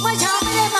เมื่อเช้าไม่ได้มา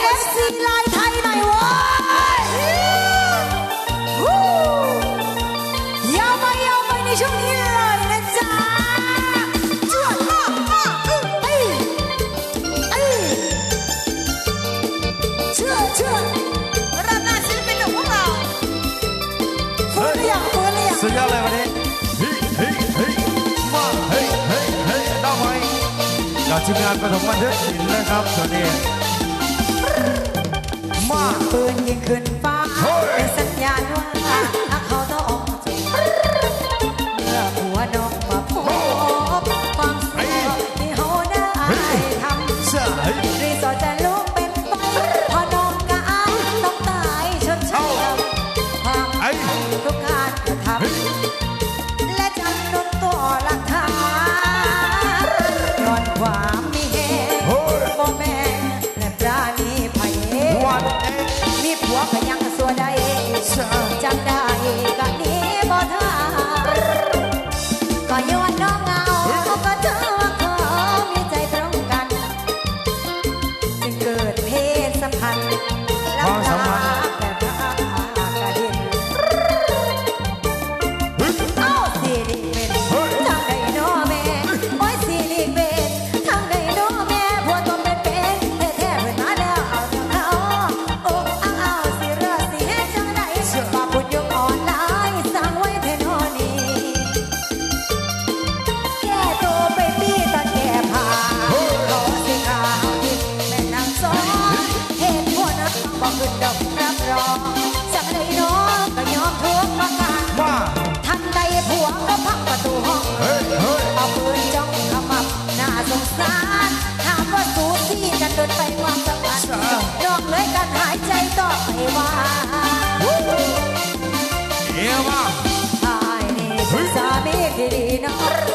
เอฟซีลายไทยไหนวะยาวไปยาวไปในช่วงนี้เลยนะจ๊ะจวดมากมากเอ้น้ยเชื่อเชื่หน้าศิปของเราฟื้นหรืยัฟื้นหรืยสุดยอดเลยวันนี้มาเฮ้เฮ้เฮ้ยต้องไปกับทีมงานปฐมบันเทิงศิลป์นะครับสวัสดี เสียงปืนยิงขึ้นฟ้าเป็นสัญญาณว่า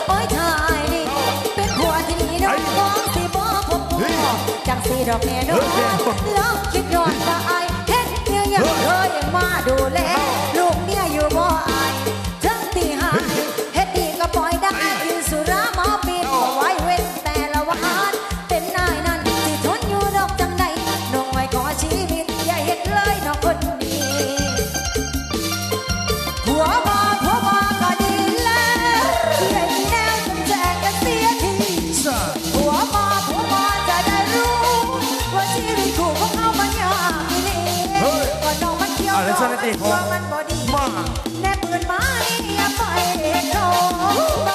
โอ้ชายนี่เป็นผัวที่นี่น้องสิบ่พบพ่อจังสีดอกแม่น้อง สถิติของมันบ่ดีมาแนบเงินมาอย่าไปโดน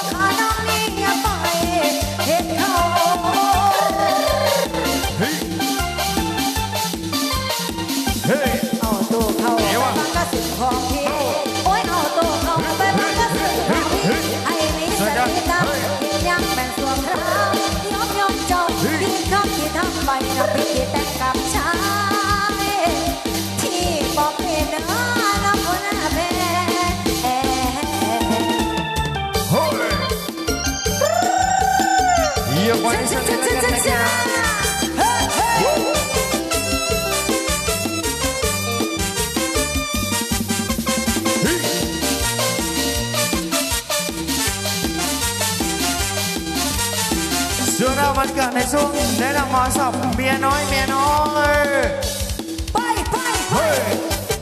ช่เรามันเกิดในช่วงแนะนหมอสอบเมียน้อยเมียน้อยไปไปไปเฮ้ย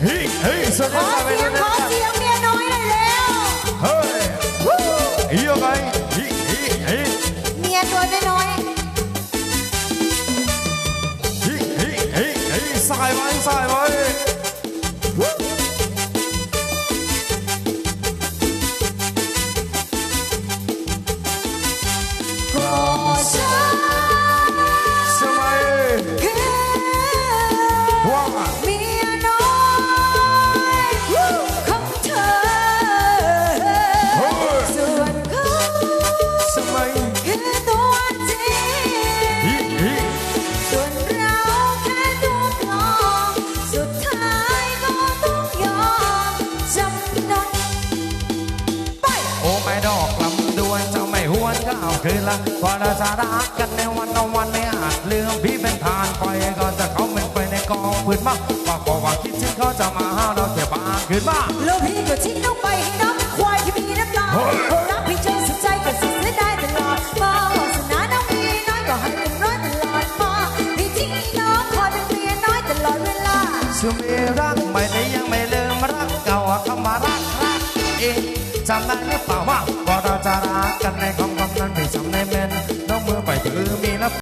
เฮ้ยเฮ้ยสวัดีอคเสียเสียเมียน้อยหน่ยเร็วเฮ้ยเฮ้ยยังไงเฮ้เฮ้เฮ้เมียฮ้เฮ้เฮ้เฮ้สายไว้สายไว้ เคยละพอเรารักกันในวันนวันไม่อาจลืมพี่เป็นทานปล่อยก่อนจะเขาเป็นไปในกองปืนมาบอกาขอว่าคิดถึงเขาจะมาหาเราเสียบางคืนบ้าลูกพี่ก็ทิ้งน้องไปให้น้องควายที่มีน้ำตายรักพี่จนสุดใจก็สุดเสียได้ตลอดมาวาสนาน้องมีน้อยก็ให้เป็นร้อยตลอดมาพี่ทิ้งน้องคอยเป็นเมียน้อยตลอดเวลาสุมีรักใหม่แต่ยังไม่ลืมรักเก่าเข้ามารักรักเองจำได้หรือเปล่าว่าพอเราจะรักกันในของ